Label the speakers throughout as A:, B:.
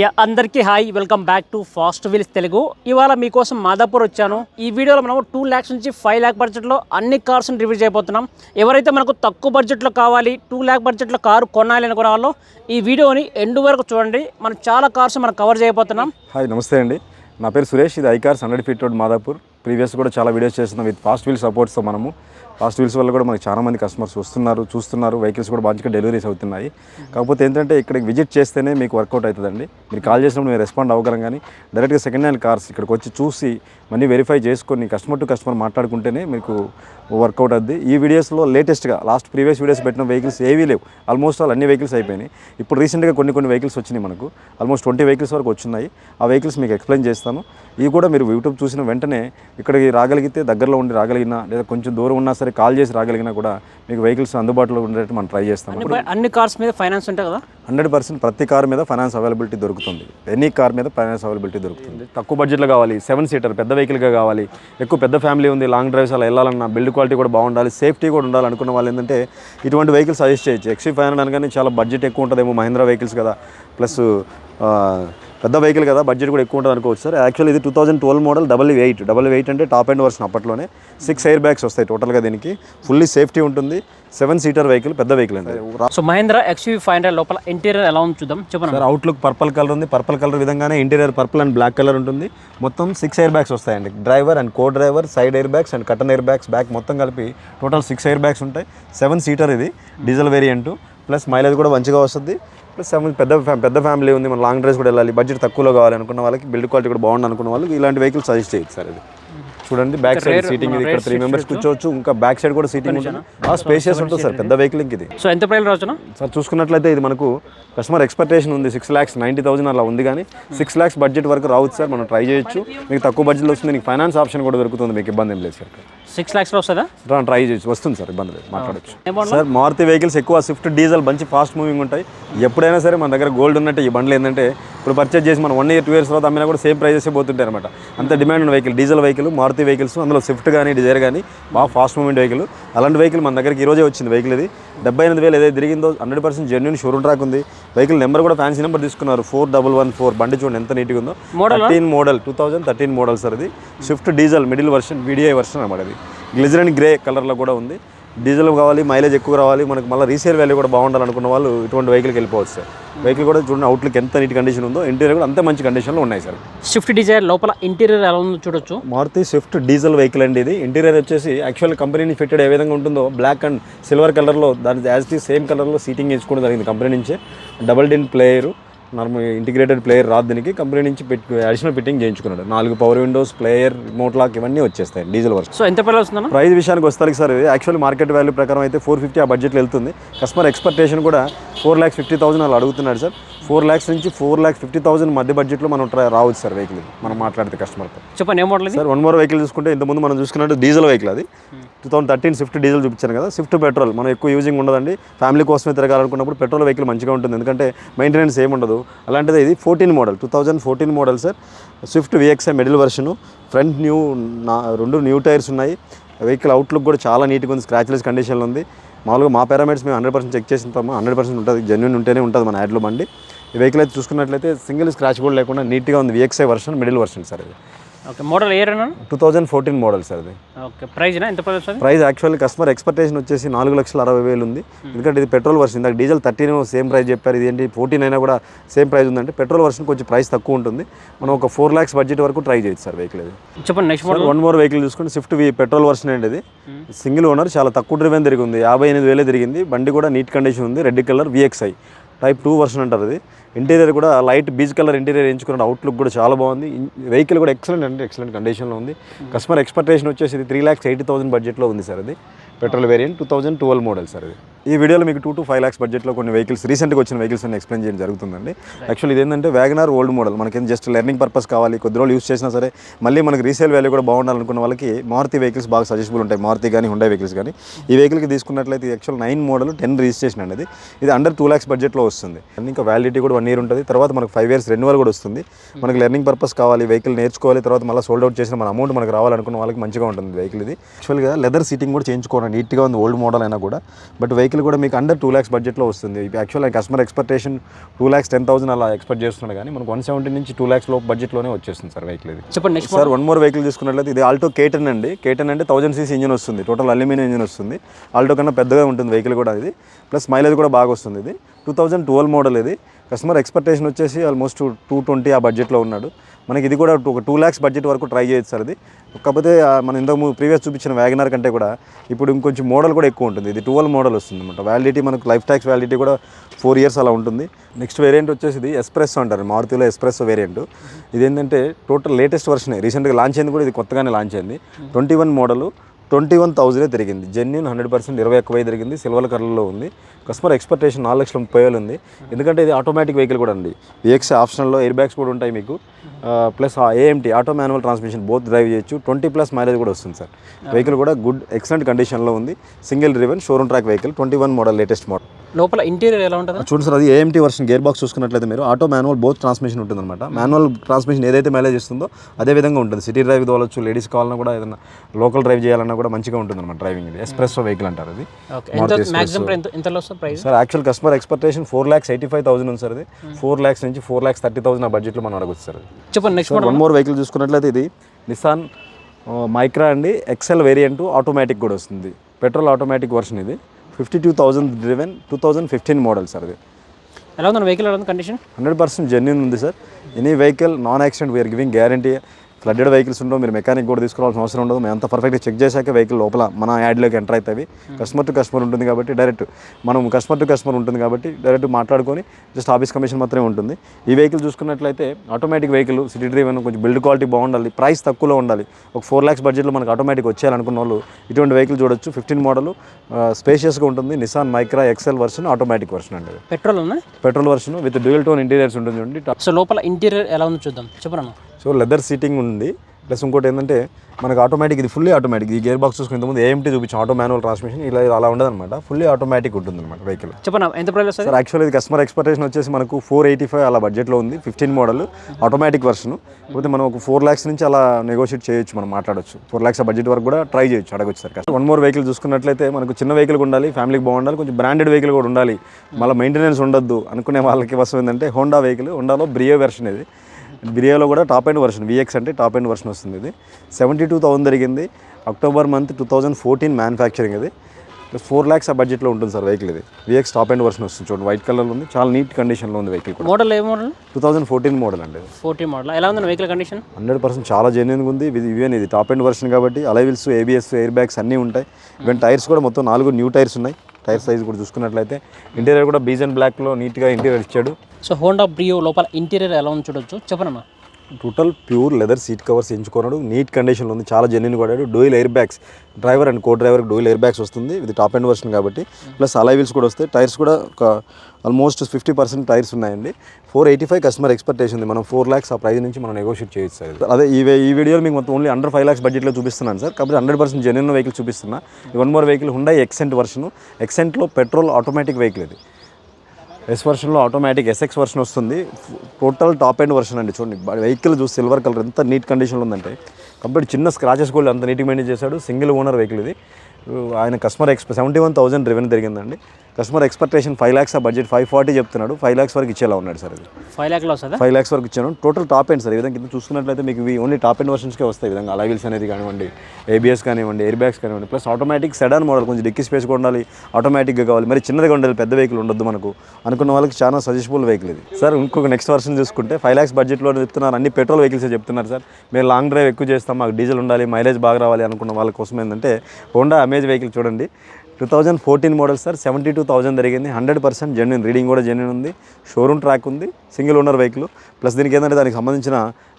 A: Yeah అందరికీ hi. Welcome back to fast wheels Telugu. ఇవాళ మీకోసం మాదాపూర్ వచ్చాను. ఈ వీడియోలో మనం టూ ల్యాక్స్ నుంచి ఫైవ్ ల్యాక్ బడ్జెట్లో అన్ని కార్స్ని రివ్యూ చేయబోతున్నాం. ఎవరైతే మనకు తక్కువ బడ్జెట్లో కావాలి టూ ల్యాక్ బడ్జెట్లో కారు కొనాలి అనుకునే వాళ్ళు ఈ వీడియోని ఎండ్ వరకు చూడండి. మనం చాలా కార్స్ మనం కవర్ చేయబోతున్నాం.
B: హాయ్ నమస్తే అండి. నా పేరు సురేష్. ఇది iCars hundred feet road Madhapur. Previous కూడా చాలా వీడియోస్ చేస్తున్నాం. విత్ ఫాస్ట్ వీల్ సపోర్ట్స్తో మనము. లాస్ట్ వీల్స్ వల్ల కూడా మనకి చాలా మంది కస్టమర్స్ వస్తున్నారు చూస్తున్నారు. వెహికల్స్ కూడా మంచిగా డెలివరీస్ అవుతున్నాయి. కాకపోతే ఏంటంటే ఇక్కడికి విజిట్ చేస్తేనే మీకు వర్కౌట్ అవుతుందండి. మీరు కాల్ చేసినప్పుడు మీరు రెస్పాండ్ అవ్వగలం కానీ డైరెక్ట్గా సెకండ్ హ్యాండ్ కార్స్ ఇక్కడికి వచ్చి చూసి మనీ వెరిఫై చేసుకొని కస్టమర్ టు కస్టమర్ మాట్లాడుకుంటేనే మీకు వర్కౌట్ అవుద్ది. ఈ వీడియోస్లో లేటెస్ట్గా లాస్ట్ ప్రీవియస్ వీడియోస్ పెట్టిన వెహికల్స్ ఏవీ లేవు. ఆల్మోస్ట్ ఆల్ అన్ని వెహికల్స్ అయిపోయినాయి. ఇప్పుడు రీసెంట్గా కొన్ని కొన్ని వెహికల్స్ వచ్చినాయి మనకు. ఆల్మోస్ట్ ట్వంటీ వెహికల్స్ వరకు వచ్చినాయి. ఆ వెహికల్స్ మీకు ఎక్స్ప్లెయిన్ చేస్తాను. ఇవి కూడా మీరు యూట్యూబ్ చూసిన వెంటనే ఇక్కడికి రాగలిగితే దగ్గరలో ఉండి రాగలిగినా లేదా కొంచెం దూరం ఉన్నా సరే కాల్ చేసి రాగలిగినా కూడా మీకు వెహికల్స్ అందుబాటులో ఉండేట్టు మనం ట్రై చేస్తాం.
A: అన్ని కార్స్ మీద ఫైనాన్స్ ఉంటాయి కదా?
B: హండ్రెడ్ పర్సెంట్ ప్రతి కార్ మీద ఫైనాన్స్ అవైలబిలిటీ దొరుకుతుంది. ఎనీ కార్ మీద ఫైనాన్స్ అవైలబిలిటీ దొరుకుతుంది. తక్కువ బడ్జెట్లో కావాలి సెవెన్ సీటర్ పెద్ద వెహికల్గా కావాలి ఎక్కువ పెద్ద ఫ్యామిలీ ఉంది లాంగ్ డ్రైవ్స్ అలా వెళ్ళాలన్నా బిల్డ్ క్వాలిటీ కూడా బాగుండాలి సేఫ్టీ కూడా ఉండాలి అనుకున్న వాళ్ళు ఏంటంటే ఇటువంటి వెహికల్స్ సజెస్ట్ చేయొచ్చు. ఎక్సీ ఫైవ్ హండ్రెడ్ అనగానే చాలా బడ్జెట్ ఎక్కువ ఉంటుందేమో మహీంద్రా వెహికల్స్ కదా. ప్లస్ పెద్ద వెహికల్ కదా బడ్జెట్ కూడా ఎక్కువ ఉంటుంది అనుకోవచ్చు సార్. యాక్చువల్ ఇది two thousand twelve model double eight double eight అంటే టాప్ ఎండ్ వర్షన్ అప్పట్లోనే. సిక్స్ ఎయిర్ బ్యాగ్స్ వస్తాయి టోటల్గా దీనికి. ఫుల్లీ సేఫ్టీ ఉంటుంది. సెవెన్ సీటర్ వెహికల్ పెద్ద వెహికల్ అండి
A: so Mahindra XU five hundred లోపల ఇంటీరియర్ ఎలా ఉంది చూద్దాం. చెప్పండి
B: సార్ అవుట్లుక్ పర్పల్ కలర్ ఉంది. పర్పల్ కలర్ విధంగానే interior purple and black colour ఉంటుంది. మొత్తం సిక్స్ ఎయిర్ బ్యాగ్స్ వస్తాయండి. Driver and co driver side air bags and curtain air bags back మొత్తం కలిపి టోటల్ సిక్స్ ఎయిర్ బ్యాగ్స్ ఉంటాయి. సెవెన్ సీటర్ ఇది diesel variant plus mileage కూడా మంచిగా వస్తుంది. ప్లస్ పెద్ద ఫ్యా- పెద్ద ఫ్యామిలీ ఉంది. మన లాంగ్ డ్రైవ్స్ కూడా వెళ్ళాలి. బడ్జెట్ తక్కువలో కావాలి అనుకున్న వాళ్ళకి బిల్డ్ క్వాలిటీ కూడా బాగుంది అనుకున్న వాళ్ళకి ఇలాంటి వెహికల్ సజెస్ట్ చేయొచ్చు సార్ ఇది. చూడండి. బ్యాక్ సైడ్ సీటింగ్ ఇక్కడ త్రీ మెంబర్స్ కూర్చోవచ్చు. ఇంకా బ్యాక్ సైడ్ కూడా సీటింగ్ ఉంటుంది. ఆ స్పేషియస్ ఉంటుంది సార్. పెద్ద వెహికల్ ఇంక ఇది.
A: సో ఎంత ప్రైస్ రావచ్చునా?
B: సార్ చూసుకున్నట్లయితే ఇది మనకు కస్టమర్ ఎక్స్పెక్టేషన్ ఉంది. సిక్స్ ల్యాక్స్ నైంటీ థౌసండ్ అలా ఉంది కానీ సిక్స్ ల్యాక్స్ బడ్జెట్ వరకు రావచ్చు సార్. మనం ట్రై చేయొచ్చు. మీకు తక్కువ బడ్జెట్లో వస్తుంది. మీకు ఫైనాన్స్ ఆప్షన్ కూడా దొరుకుతుంది. మీకు ఇబ్బంది ఏం లేదు సార్.
A: సిక్స్ ల్యాక్స్లో వస్తుందా?
B: ట్రై చేయొచ్చు. వస్తుంది సార్. ఇబ్బంది లేదు. మాట్లాడచ్చు? సార్ మారుతి వెహికల్స్ ఎక్కువ స్విఫ్ట్ డీజిల్ మంచి ఫాస్ట్ మూవింగ్ ఉంటాయి. ఎప్పుడైనా సరే మన దగ్గర గోల్డ్ ఉన్నట్టు ఈ బండ్లు ఏంటంటే ఇప్పుడు పర్చేజ్ చేసి మనం వన్ ఇయర్ టూ ఇయర్స్ తర్వాత అమ్మినా కూడా సేమ్ ప్రైజెస్ పోతుంటాయి అనమాట అంత డిమాండ్ ఉన్న vehicle diesel vehicle Maruti vehicles అందులో స్విఫ్ట్ కానీ డిజైర్ కానీ బాగా ఫాస్ట్ మూమెంట్ వెహికల్. అలాంటి వెహికల్ మన దగ్గరికి ఈ రోజే వచ్చింది వెహికల్ ఇది. డెబ్బై ఎనిమిది వేలు ఏదైతే తిరిగిందో hundred percent genuine showroom track ఉంది. వెహికల్ నెంబర్ కూడా ఫ్యాన్సీ నెంబర్ తీసుకున్నారు. ఫోర్ డబల్ వన్ ఫోర్ బండి చూడండి ఎంత నీట్గా ఉందో? Thirteen model two thousand thirteen model sir ఇది. Swift diesel middle version VDI version అనమాట ఇది. గ్లిజరన్ గ్రే కలర్లో కూడా ఉంది. డీజిల్ కావాలి మైలేజ్ ఎక్కువ రావాలి. మనకు మళ్ళీ రీసేల్ వాల్యూ కూడా బాగుండాలి అనుకున్న వాళ్ళు ఇటువంటి వెహికల్కి వెళ్ళిపోవచ్చు సార్ వెహికల్ కూడా చూడండి అవుట్లుక్ ఎంత నీట్ కండిషన్ ఉందో. ఇంటీరియర్ కూడా అంతే మంచి కండిషన్లో ఉన్నాయి సార్
A: స్విఫ్ట్ డిజైర్ లోపల ఇంటీరియర్ ఎలా ఉందో చూడొచ్చు.
B: మారుతి స్విఫ్ట్ డీజిల్ వెహికల్ అండి ఇది. ఇంటీరియర్ వచ్చేసి యాక్చువల్ కంపెనీ ఫిట్టెడ్ ఏ విధంగా ఉంటుందో బ్లాక్ అండ్ సిల్వర్ కలర్లో దాని యాజ్ టీ సేమ్ కలర్లో సీటింగ్ ఎంచుకోవడం జరిగింది కంపెనీ నుంచే. Double din player normal integrated player రాదు దీనికి. కంపెనీ నుంచి పెట్టి అడిషనల్ ఫిట్టింగ్ చేయించుకున్నాడు. నాలుగు power windows player remote lock ఇవన్నీ వచ్చేస్తాయి డీజిల్ వర్క్
A: సో ఎంత వస్తుందన్న?
B: ప్రైస్ విషయానికి వస్తారు సార్ యాక్చువల్ మార్కెట్ వాల్యూ ప్రకారం అయితే ఫోర్ ఫిఫ్టీ ఆ బడ్జెట్లో వెళ్తుంది. కస్టమర్ ఎక్స్పెక్టేషన్ కూడా ఫోర్ ల్యాక్స్ ఫిఫ్టీ థౌసండ్ అలా అడుగుతున్నాడు సార్. ఫోర్ ల్యాక్స్ నుంచి ఫోర్ ల్యాక్స్ ఫిఫ్టీ థౌసండ్ మధ్య బడ్జెట్లో మనం ట్రై రావచ్చు సార్ వెహికల్ మనం మాట్లాడితే కస్టమర్తో.
A: చెప్పండి ఏ model
B: sir one more vehicle చూసుకుంటే ఇంతకుముందు మనం చూసుకున్నట్టు డీజిల్ వెహికల్ అది. Two thousand thirteen Swift diesel చూపించాను కదా స్విఫ్ట్ పెట్రోల్ మనం ఎక్కువ యూజింగ్ ఉండదండి. ఫ్యామిలీ కోసమే తిరగాలనుకున్నప్పుడు పెట్రోల్ వెహికల్ మంచిగా ఉంటుంది. ఎందుకంటే మెయింటెనెన్స్ ఏమి ఉండదు. అలాంటిది ఇది fourteen model two thousand fourteen model sir Swift VXI middle version front new నా రెండు న్యూ టైర్స్ ఉన్నాయి. వెహికల్ అవుట్లుక్ కూడా చాలా నీట్గా ఉంది. స్క్రాచ్లెస్ కండిషన్లో ఉంది. మామూలుగా మా పారామీటర్స్ మేము హండ్రెడ్ పర్సెంట్ చెక్ చేసి హండ్రెడ్ పర్సెంట్ ఉంటుంది జెన్యున్ ఉంటేనే ఉంటుంది మన యాడ్లో బండి. ఈ వెహికల్ అయితే చూసుకున్నట్లయితే సింగిల్ స్క్రాచ్ బోర్డ్ లేకుండా నీట్గా ఉంది VXI version middle version sir ఇది.
A: ఓకే మోడల్ ఏ
B: two thousand fourteen model sir ఇది.
A: ఓకే ప్రైజ్ ఎంత price
B: price actually customer expectation వచ్చేసి నాలుగు లక్షల అరవై వేలు ఉంది. ఎందుకంటే ఇది పెట్రోల్ వర్షన్ ఇందాక డీజిల్ థర్టీన్ సేమ్ ప్రైస్ చెప్పారు. ఇది ఏంటి? ఫోర్టీన్ అయినా కూడా సేమ్ ప్రైస్ ఉందంటే పెట్రోల్ వర్షన్ కొంచెం ప్రైస్ తక్కువ ఉంటుంది. మనం ఒక ఫోర్ ల్యాక్స్ బడ్జెట్ వరకు ట్రై చేయొచ్చు సార్ వెహికల్ ఇది.
A: చెప్పండి next model
B: one more vehicle చూసుకుంటే స్విఫ్ట్ వి పెట్రోల్ వర్షన్ అండి ఇది? సింగిల్ ఓనర్ చాలా తక్కువ డ్రివెన్ తిరిగింది. యాభై ఎనిమిది వేలే తిరిగింది. బండి కూడా నీట్ కండిషన్ ఉంది. Red colour VXI type two version అంటారు ఇది ఇంటీరియర్ కూడా లైట్ బీచ్ కలర్ ఇంటీరియర్ ఎంచుకున్న అవుట్లుక్ కూడా చాలా బాగుంది. వెహికల్ కూడా ఎక్సలెంట్ అంటే ఎక్సలెంట్ కండిషన్లో ఉంది. కస్టమర్ ఎక్స్పెక్టేషన్ వచ్చేసి త్రీ ల్యాక్స్ ఎయిటీ థౌసండ్ బడ్జెట్లో ఉంది సార్ అది. Petrol variant two thousand twelve model sir ఇది ఈ వీడియోలో మీకు టూ టు ఫైవ్ ల్యాక్స్ బడ్జెట్లో కొన్ని వెహికల్స్ రీసెంట్గా వచ్చిన వెహికల్స్ అన్ని ఎక్స్ప్లెయిన్ చేయడం జరుగుతుందండి. యాక్చువల్లీ ఇదేంటంటే వ్యాగనార్ ఓల్డ్ మోడల్ మనకి జస్ట్ లెర్నింగ్ పర్పస్ కావాలి కొద్ది రోజులు యూస్ చేసినా సరే మళ్ళీ మనకి రీసేల్ వాల్యూ కూడా బాగుండాలనుకున్న వాళ్ళకి మారుతి వెహికల్స్ బాగా సజెస్టబుల్ ఉంటాయి. మారుతి కానీ హుండా వెహికల్స్ కానీ ఈ వెహికల్కి తీసుకున్నట్లయితే actual nine model ten registration అనేది. ఇది ఇది అండర్ టూ ల్యాక్స్ బడ్జెట్లో వస్తుంది. అండ్ ఇంకా వ్యాలిడిటీ కూడా వన్ ఇయర్ ఉంటుంది. తర్వాత మనకు ఫైవ్ ఇయర్స్ రెన్యువల్ కూడా వస్తుంది. మనకి లెర్నింగ్ పర్పస్ కావాలి వెహికల్ నేర్చుకోవాలి తర్వాత మళ్ళీ సోల్డ్ అవుట్ చేసిన మన అమౌంట్ మనకు రావాలనుకున్న వాళ్ళకి మంచిగా ఉంటుంది వెహికల్ ఇది. యాక్చువల్గా లెదర్ సీటింగ్ కూడా చేయించుకోవడం నీట్గా ఉంది ఓల్డ్ మోడల్ అయినా కూడా. బట్ వెహికల్ వెహికల్ కూడా మీకు అండర్ టూ ల్యాక్స్ బడ్జెట్లో వస్తుంది. Actual customer expectation two lakhs ten thousand అలా ఎక్స్పెక్ట్ చేస్తున్నాడు కానీ మనకు వన్ సెవెంటీ నుంచి టూ ల్యాక్స్ లోపు బడ్జెట్లోనే వచ్చేస్తుంది సార్ వెహికల్ ఇది.
A: చెప్పండి next
B: sir one more vehicle చూసుకున్నట్లయితే ఇది ఆల్టో కేటన్ అండి. కేటన్ అంటే థౌసండ్ సీసీ ఇంజిన్ వస్తుంది. టోటల్ అల్యూమినియం ఇంజిన్ వస్తుంది. ఆల్టో కన్నా పెద్దగా ఉంటుంది వెహికల్ కూడా ఇది. ప్లస్ మైలేజ్ కూడా బాగా వస్తుంది ఇది. టూ థౌజండ్ ట్వెల్వ్ మోడల్ ఇది. కస్టమర్ ఎక్స్పెక్టేషన్ వచ్చేసి ఆల్మోస్ట్ టూ ట్వంటీ ఆ బడ్జెట్లో ఉన్నాడు. మనకి ఇది కూడా ఒక టూ ల్యాక్స్ బడ్జెట్ వరకు ట్రై చేయొచ్చు సార్ ఇది. కాకపోతే మనం ఇంతకు ప్రీవియస్ చూపించిన వ్యాగనర్ కంటే కూడా ఇప్పుడు ఇంకొంచెం మోడల్ కూడా ఎక్కువ ఉంటుంది. ఇది ట్వెల్వ్ మోడల్ వస్తుంది అనమాట వ్యాలిడిటీ మనకు లైఫ్ ట్యాక్స్ వ్యాలిడిటీ కూడా ఫోర్ ఇయర్స్ అలా ఉంటుంది. నెక్స్ట్ వేరియంట్ వచ్చేసి ఇది ఎస్ప్రెస్ అంటారు. మారుతిలో ఎస్ప్రెస్ వేరియంట్ ఇది ఏంటంటే టోటల్ లేటెస్ట్ వర్షన్ రీసెంట్గా లాంచ్ అయింది కూడా ఇది కొత్తగానే లాంచ్ అయింది. Twenty one model twenty one థౌజండే తిరిగింది. జెన్యున్ హండ్రెడ్ పర్సెంట్ ఇరవై ఒక్క వెయ్యి తిరిగింది. సిల్వర్ కలర్లో ఉంది. కస్టమర్ ఎక్స్పెక్టేషన్ నాలుగు లక్షల ముప్పై వేలు ఉంది. ఎందుకంటే ఇది ఆటోమేటిక్ వెహికల్ కూడా అండి. విఎక్స్ ఆప్షన్లో ఎయిర్ బ్యాగ్స్ కూడా ఉంటాయి మీకు. Plus AMT auto manual transmission both drive చేయొచ్చు. ట్వంటీ ప్లస్ మైలేజ్ కూడా వస్తుంది సార్. వెహికల్ కూడా గుడ్ ఎక్సలెంట్ కండిషన్లో ఉంది. Single driven showroom track vehicle twenty one model latest model
A: లోపల ఇంటీరియర్ ఎలా ఉంటుంది?
B: చూడండి సార్ అది ఏఎంటీ వర్షన్ గేర్ బాక్స్ చూసుకున్నట్లయితే మీరు ఆటో మాన్యువల్ బోత్ ట్రాన్స్మిషన్ ఉంటుందన్నమాట. మాన్యువల్ ట్రాన్స్మిషన్ ఏదైతే మైలేజ్ ఇస్తుందో అదే విధంగా ఉంటుంది. సిటీ డ్రైవ్ తోలొచ్చు లేడీస్ కావాలన్నా కూడా ఏదైనా లోకల్ డ్రైవ్ చేయాలన్నా కూడా మంచిగా ఉంటుంది అనమాట డ్రైవింగ్ ఇది. ఎస్ప్రెస్సో వెహికల్ అంటారు అది sir actual customer expectation four lakhs eighty five thousand ఉంది సార్ ఇది. ఫోర్ ల్యాక్స్ నుంచి ఫోర్ ల్యాక్స్ థర్టీ థౌసండ్ ఆ బడ్జెట్లో మనం అడగచ్చు సార్
A: చెప్పండి నెక్స్ట్
B: వన్ మోర్ వెహికల్ చూసుకున్నట్లయితే ఇది. నిసాన్ మైక్రా అండి. ఎక్సెల్ వేరియంట్ ఆటోమేటిక్ కూడా వస్తుంది. పెట్రోల్ ఆటోమేటిక్ వర్షన్ ఇది. Fifty two thousand driven two thousand fifteen model sir ఇది.
A: ఎలా ఉంది? వెహికల్ ఎలా ఉంది? కండిషన్
B: హండ్రెడ్ పర్సెంట్ జెన్యున్ ఉంది sir any vehicle non accident we're giving guarantee flooded vehicles ఉండవు మీరు మెకానిక్ కూడా తీసుకోవాల్సిన అవసరం ఉండదు. మేము అంతా పర్ఫెక్ట్గా చెక్ చేశాక వెహికల్ లోపల మన యాడ్లోకి ఎంటర్ అవుతాయి. కస్టమర్ టు కస్టమర్ ఉంటుంది కాబట్టి డైరెక్ట్ మనం కస్టమర్ టు కస్టమర్ ఉంటుంది కాబట్టి డైరెక్ట్ మాట్లాడుకొని జస్ట్ ఆఫీస్ కమిషన్ మాత్రమే ఉంటుంది. ఈ వెహికల్ చూసుకున్నట్లయితే ఆటోమేటిక్ వెహికల్ సిటీ డ్రైవెన్ కొంచెం బిల్డ్ క్వాలిటీ బాగుండాలి ప్రైస్ తక్కువలో ఉండాలి. ఒక ఫోర్ ల్యాక్స్ బడ్జెట్లో మనకు ఆటోమేటిక్ వచ్చేయాలనుకున్న వాళ్ళు ఇటువంటి వెహికల్ చూడొచ్చు. ఫిఫ్టీన్ మోడల్ స్పేషియస్గా ఉంటుంది. Nissan Micra XL version automatic version అండి
A: petrol
B: petrol version with dual tone interiors ఉంటుంది చూడండి.
A: సో లోపల ఇంటీరియర్ ఎలా ఉందో చూద్దాం. చెప్పరన్నా
B: సో లెదర్ సీటింగ్ ఉంది. ప్లస్ ఇంకోటి ఏంటంటే మనకు ఆటోమేటిక్ ఇది ఫుల్లీ ఆటోమేటిక్ ఈ గేర్ బాక్స్ చూసుకునే ముందు ఏఎంటీ చూపించాం ఆటో మాన్యువల్ ట్రాన్స్మిషన్ ఇలా అలా ఉండదు అనమాట ఫుల్లీ ఆటోమేటిక్ ఉంటుంది అనమాట వెహికల్
A: ఎంత ప్రైస్ వస్తుంది
B: సార్ యాక్చువల్ ఇది కస్టమర్ ఎక్స్పెక్టేషన్ వచ్చేసి మనకు ఫోర్ ఎయిటీ ఫైవ్ అలా బడ్జెట్లో ఉంది. ఫిఫ్టీన్ మోడల్ ఆటోమేటిక్ వర్షన్ కాకపోతే మనం ఒక ఫోర్ ల్యాక్స్ నుంచి అలా నెగోషియేట్ చేయొచ్చు మనం మాట్లాడొచ్చు. ఫోర్ ల్యాక్స్ బడ్జెట్ వరకు కూడా ట్రై చేయొచ్చు అడగొచ్చు సార్ వన్ మోర్ వెహికల్ చూసుకున్నట్లయితే మనకు చిన్న వెహికల్ ఉండాలి ఫ్యామిలీకి బాగుండాలి కొంచెం బ్రాండెడ్ వెహికల్ కూడా ఉండాలి. మళ్ళీ మెయింటెనెన్స్ ఉండొద్దు అనుకునే వాళ్ళకి వసం ఏంటంటే హోండా వెహికల్ హోండాలో బ్రియో వెర్షన్ ఇది. బ్రియోలో కూడా టాప్ ఎండ్ వర్షన్ విఎక్స్ అంటే టాప్ ఎండ్ వర్షన్ వస్తుంది ఇది. సెవెంటీ టూ థౌసండ్ జరిగింది. October month two thousand fourteen manufacturing ఇది. ఫోర్ ల్యాక్స్ ఆ బడ్జెట్లో ఉంటుంది సార్ వెహికల్ ఇది. విఎక్స్ టాప్ ఎండ్ వర్షన్ వస్తుంది చూడండి. వైట్ కలర్లో ఉంది. చాలా నీట్ కండిషన్లో ఉంది వెహికల్
A: మోడల్ ఏ model
B: two thousand fourteen model అండి ఇది.
A: ఫోర్టీ మోడల్ ఎలా ఉంది వెహికల్ కండిషన్
B: హండ్రెడ్ పర్సెంట్ చాలా జెన్యున్గా ఉంది. ఇది ఈవెన్ ఇది టాప్ ఎండ్ వర్షన్ కాబట్టి అలైవిల్స్ ఏబిఎస్ ఎయిర్ బ్యాగ్స్ అన్నీ ఉంటాయి. ఈవెన్ టైర్స్ కూడా మొత్తం నాలుగు న్యూ టైర్స్ ఉన్నాయి. టైర్ సైజ్ కూడా చూసుకున్నట్లయితే ఇంటీరియర్ కూడా బీజన్ బ్లాక్లో నీట్గా ఇంటీరియర్ ఇచ్చాడు.
A: సో హోండా బ్రియో లోపల ఇంటీరియర్ ఎలా ఉంది చూడొచ్చు. చెప్పనమ్మా
B: total pure leather seat covers ఎంచుకున్నాడు. నీట్ కండిషన్లో ఉంది. చాలా genuine కొడాడు dual air bags driver and co డ్రైవర్కి డోయిల్ ఎయిర్ బ్యాగ్స్ వస్తుంది. ఇది టాప్ ఎండ్ వర్షన్ కాబట్టి. ప్లస్ అలైవిల్స్ కూడా వస్తాయి. టైర్స్ కూడా ఒక ఆల్మోస్ట్ ఫిఫ్టీ పర్సెంట్ టైర్స్ ఉన్నాయండి. Four eighty five customer expectation ఉంది. మనం ఫోర్ ల్యాక్స్ ఆ ప్రైస్ నుంచి మనం నెగోషియేట్ చేయొచ్చు సార్ అదే ఈ ఈ వీడియోలో మీకు మొత్తం ఓన్లీ అండర్ ఫైవ్ ల్యాక్స్ బడ్జెట్లో చూపిస్తున్నాను సార్. కాబట్టి హండ్రెడ్ పర్సెంట్ జెన్యున్ వెహికల్ చూపిస్తున్నా. One more vehicle Hyundai Xcent version ఎక్సెంట్లో petrol automatic vehicle ఇది. ఎస్ వర్షన్లో ఆటోమేటిక్ ఎస్ఎక్స్ వర్షన్ వస్తుంది. టోటల్ టాప్ ఎండ్ వర్షన్ అండి చూడండి. వెహికల్ చూసి సిల్వర్ కలర్ ఎంత నీట్ కండిషన్లో ఉందంటే కంప్లీట్ చిన్న స్క్రాచెస్ కూడా అంత నీట్గా మెయింటైన్ చేశాడు. సింగిల్ ఓనర్ వెహికల్ ఇది. ఆయన కస్టమర్ ఎక్స్పె సెవెంటీ వన్ థౌసండ్ రెవెన్యూ జరిగిందండి కస్టమర్ ఎక్స్పెక్టేషన్ ఫైవ్ ల్యాక్స్ ఆ బడ్జెట్ ఫైవ్ ఫార్టీ చెప్తున్నాడు. ఫైవ్ ల్యాక్స్ వరకు ఇచ్చేలా ఉన్నాడు సార్ ఇది
A: ఫైవ్ ల్యాక్లో వస్తుందా
B: ఫైవ్ ల్యాక్స్ వరకు ఇచ్చాను. టోటల్ టాప్ ఎండ్ సార్ ఈ విధంగా కింద చూసుకున్నట్లయితే మీకు ఇవి ఓన్లీ టాప్ ఎండ్ వర్షన్స్కే వస్తాయి విధంగా. అలైవిల్స్ అనేది కానివ్వండి ఏబిఎస్ కానివ్వండి ఎయిర్ బ్యాగ్స్ కానివ్వండి ప్లస్ ఆటోమేటిక్ సెడాన్ మోడల్ కొంచెం డిక్కీ స్పేస్ కూడా ఉండాలి. ఆటోమేటిక్గా కావాలి. మరి చిన్నదిగా ఉండాలి. పెద్ద వెహికల్ ఉండొద్దు మనకు. అనుకున్న వాళ్ళకి చాలా సజెస్టబుల్ వెహికల్ ఇది. సార్ ఇంకొక నెక్స్ట్ వర్షన్ చూసుకుంటే ఫైవ్ ల్యాక్స్ బడ్జెట్లో చెప్తున్నారు. అన్ని పెట్రోల్ వెహికల్స్ చెప్తున్నారు సార్. మేము లాంగ్ డ్రైవ్ ఎక్కువ చేస్తాం. మాకు డీజిల్ ఉండాలి. మైలేజ్ బాగా రావాలి అనుకున్న వాళ్ళ కోసం ఏంటంటే హోండా అమేజ్ వెహికల్ చూడండి. Two thousand fourteen model sir. Seventy two thousand జరిగింది. హండ్రెడ్ పర్సెంట్ జెన్యున్ రీడింగ్ కూడా జెన్యున్ ఉంది. షోరూమ్ ట్రాక్ ఉంది. సింగిల్ ఓనర్ వెహికల్ ప్లస్ దీనికి ఏంటంటే దానికి సంబంధించిన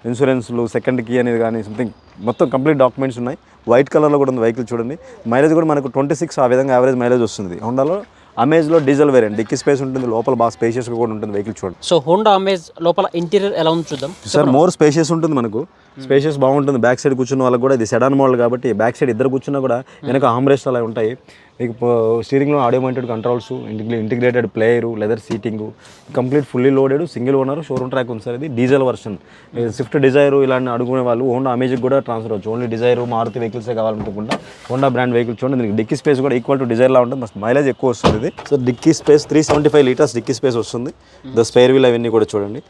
B: ఇన్సూరెన్స్లు సెకండ్ కీ అనేది కానీ సంథింగ్ మొత్తం కంప్లీట్ డాక్యుమెంట్స్ ఉన్నాయి. వైట్ కలర్లో కూడా ఉంది వెహికల్ చూడండి. మైలేజ్ కూడా మనకు ట్వంటీ సిక్స్ ఆ విధంగా యావరేజ్ మైలేజ్ వస్తుంది. హోండాలో అమేజ్లో డీజిల్ వేరియంట్ డిక్కీ స్పేస్ ఉంటుంది. లోపల బాగా స్పేషియస్గా కూడా ఉంటుంది వెహికల్ చూడండి.
A: సో హోండా అమేజ్ లోపల ఇంటీరియర్ ఎలా ఉంది చూద్దాం.
B: సార్ మోర్ స్పేషియస్ ఉంటుంది మనకు. స్పేషియస్ బాగుంటుంది. బ్యాక్ సైడ్ కూర్చున్న వాళ్ళకి కూడా ఇది సెడాన్ మోడల్ కాబట్టి బ్యాక్ సైడ్ ఇద్దరు కూర్చున్నా కూడా వెనక ఆమ్రెస్ట్ అలా ఉంటాయి. మీకు స్టీరింగ్లో audio mounted controls integrated player leather seating complete fully loaded single owner showroom track ఉంది సార్. ఇది డీజిల్ వర్షన్ స్విఫ్ట్ డిజైర్ ఇలాంటి అడుగునే వాళ్ళు హోండా అమేజిక్ కూడా ట్రాన్స్ఫర్ అవచ్చు ఓన్లీ డిజైర్ మారుతి వెహికల్సే కావాలనుకోకుండా హోండా బ్రాండ్ వెహికల్ చూడండి. దీనికి డిక్కీ స్పేస్ కూడా ఈక్వల్ టు డిజైర్లా ఉంటుంది. మస్తు మైలేజ్ ఎక్కువ వస్తుంది ఇది. So dickey space three seventy five litres dickey space వస్తుంది ద స్పేర్ వీల్ అవన్నీ కూడా చూడండి.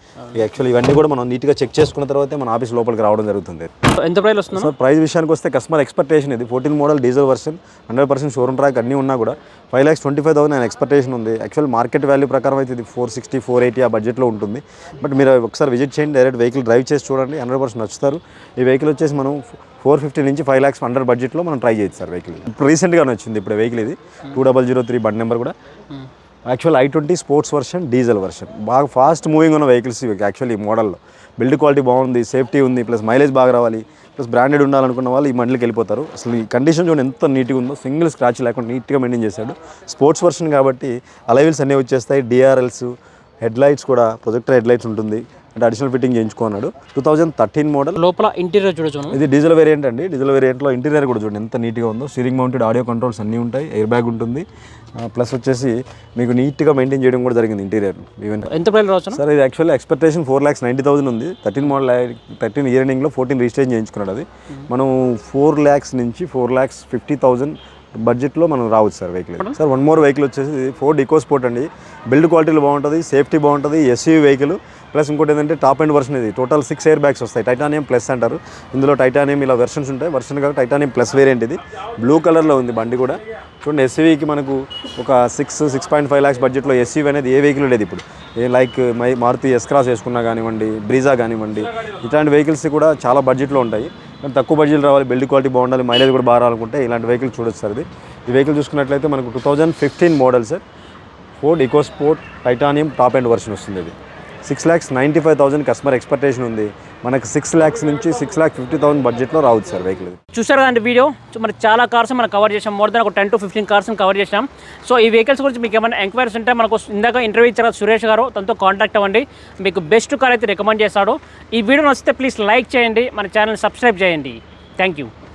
B: యాక్చువల్లీ ఇవన్నీ కూడా మనం నీట్గా చెక్ చేసుకున్న తర్వాతే మన ఆఫీస్ లోపలికి రావడం జరుగుతుంది.
A: ఎంత ప్రైస్ వస్తుందా?
B: ప్రైస్ విషయానికి వస్తే కస్టమర్ ఎక్స్పెక్టేషన్ ఇది. Fourteen model diesel version hundred percent showroom track అన్నీ ఉన్నా కూడా five lakhs twenty five thousand expectation ఉంది. యాక్చువల్ మార్కెట్ వాల్యూ ప్రకారం అయితే ఇది ఫోర్ సిక్స్టీ ఫోర్ ఎయిటీ ఆ బడ్జెట్లో ఉంటుంది. బట్ మీరు ఒకసారి విజిట్ చేయండి డైరెక్ట్ వెహికల్ డ్రైవ్ చేసి చూడండి హండ్రెడ్ పర్సెంట్ నచ్చుతారు. ఈ వెహికల్ వచ్చేసి మనం ఫోర్ ఫిఫ్టీ నుంచి ఫైవ్ ల్యాక్స్ అండర్ బడ్జెట్లో మనం ట్రై చేయొచ్చు సార్ వెహికల్ ఇప్పుడు రీసెంట్గానే వచ్చింది ఇప్పుడు వెహికల్ ఇది. టూ డబల్ జీరో త్రీ బండి నెంబర్ కూడా. Actual i twenty sports version diesel version బాగా ఫాస్ట్ మూవింగ్ ఉన్న వెహికల్స్ యాక్చువల్ ఈ మోడల్లో బిల్డ్ క్వాలిటీ బాగుంది సేఫ్టీ ఉంది ప్లస్ మైలేజ్ బాగా రావాలి ప్లస్ బ్రాండెడ్ ఉండాలనుకున్న వాళ్ళు ఈ మండలికి వెళ్ళిపోతారు. అసలు ఈ కండిషన్ చూడండి ఎంత నీట్గా ఉందో సింగిల్ స్క్రాచ్ లేకుండా నీట్గా మెయింటైన్ చేశాడు. స్పోర్ట్స్ వర్షన్ కాబట్టి అలైవిల్స్ అన్నీ వచ్చేస్తాయి డిఆర్ఎల్స్ హెడ్ లైట్స్ కూడా ప్రొజెక్టర్ హెడ్ లైట్స్ ఉంటుంది. అంటే అడిషనల్ ఫిట్టింగ్ చేయించుకున్నాడు టూ థౌజండ్ థర్టీన్ మోడల్
A: లోపల ఇంటీరియర్ చూడొచ్చు
B: ఇది డీజిల్ వేరియంట్ అండి. డీజిల్ వేరియంట్లో ఇంటీరియర్ కూడా చూడండి ఎంత నీట్గా ఉందో. స్టీరింగ్ మౌంటెడ్ ఆడియో కంట్రోల్స్ అన్నీ ఉంటాయి ఎయిర్ బ్యాగ్ ఉంటుంది. ప్లస్ వచ్చేసి మీకు నీట్గా మెయింటైన్ చేయడం కూడా జరిగింది ఇంటీరియర్ ఈవెన్
A: ఎంత ప్రైస్ రావచ్చు
B: సార్ ఇది actually expectation four lakhs ninety thousand ఉంది. థర్టీన్ మోడల్ థర్టీన్ ఇయర్ ఎండింగ్లో ఫోర్టీన్ రిజిస్ట్రేషన్ చేయించుకున్నాడు అది. మనం ఫోర్ ల్యాక్స్ నుంచి ఫోర్ ల్యాక్స్ ఫిఫ్టీ థౌసండ్ బడ్జెట్లో మనం రావచ్చు sir vehicle sir one more vehicle వచ్చేసి ఫోర్డ్ ఈకో స్పోర్ట్ అండి. బిల్డ్ క్వాలిటీలో బాగుంటుంది సేఫ్టీ బాగుంటుంది ఎస్యూ వెహికల్ ప్లస్ ఇంకోటి ఏంటంటే టాప్ అండ్ వర్షన్ ఇది. టోటల్ సిక్స్ ఎయిర్ బ్యాగ్స్ వస్తాయి. టైటానియం ప్లస్ అంటారు. ఇందులో టైటానియం ఇలా వెర్షన్స్ ఉంటాయి. వెర్షన్ కాక టైటానియం ప్లస్ వేరియంట్ ఇది. బ్లూ కలర్లో ఉంది బండి కూడా. చూడండి ఎస్యూవీకి మనకు ఒక six six point five lakhs బడ్జెట్లో ఎస్యూవీ అనేది ఏ వెహికల్ లేదు ఇప్పుడు. ఏ like my Maruti S Cross వేసుకున్నా కానివ్వండి బ్రీజా కానివ్వండి ఇట్లాంటి వెహికల్స్ కూడా చాలా బడ్జెట్లో ఉంటాయి. కానీ తక్కువ బడ్జెట్ రావాలి బిల్డ్ క్వాలిటీ బాగుండాలి మైలేజ్ కూడా బాగా రావాలనుకుంటే ఇలాంటి వెహికల్ చూడొచ్చు సార్ ఇది. ఈ వెహికల్ చూసుకున్నట్లయితే మనకు two thousand fifteen model sir Ford EcoSport titanium top end version వస్తుంది ఇది. Six lakhs ninety five thousand customer expectation ఉంది. మనకు సిక్స్ ల్యాక్స్ నుంచి సిక్స్ ల్యాక్ ఫిఫ్టీ థౌసండ్ బడ్జెట్లో రావచ్చు సార్ వెహికల్
A: చూసారు కదండి వీడియో? మరి చాలా కార్స్ మనం కవర్ చేసాం మోర్ దెన్ ఒక ten to fifteen cars cover చేసాం సో ఈ వెహికల్స్ గురించి మీకు ఏమైనా ఎంక్వైరీస్ ఉంటే మనకు ఇందాక ఇంటర్వ్యూ ఇచ్చారు సురేష్ గారు తనతో కాంటాక్ట్ అవ్వండి. మీకు బెస్ట్ కార్ అయితే రికమెండ్ చేస్తాడు. ఈ వీడియో నచ్చితే ప్లీజ్ లైక్ చేయండి. మన ఛానల్ సబ్స్క్రైబ్ చేయండి. Thank you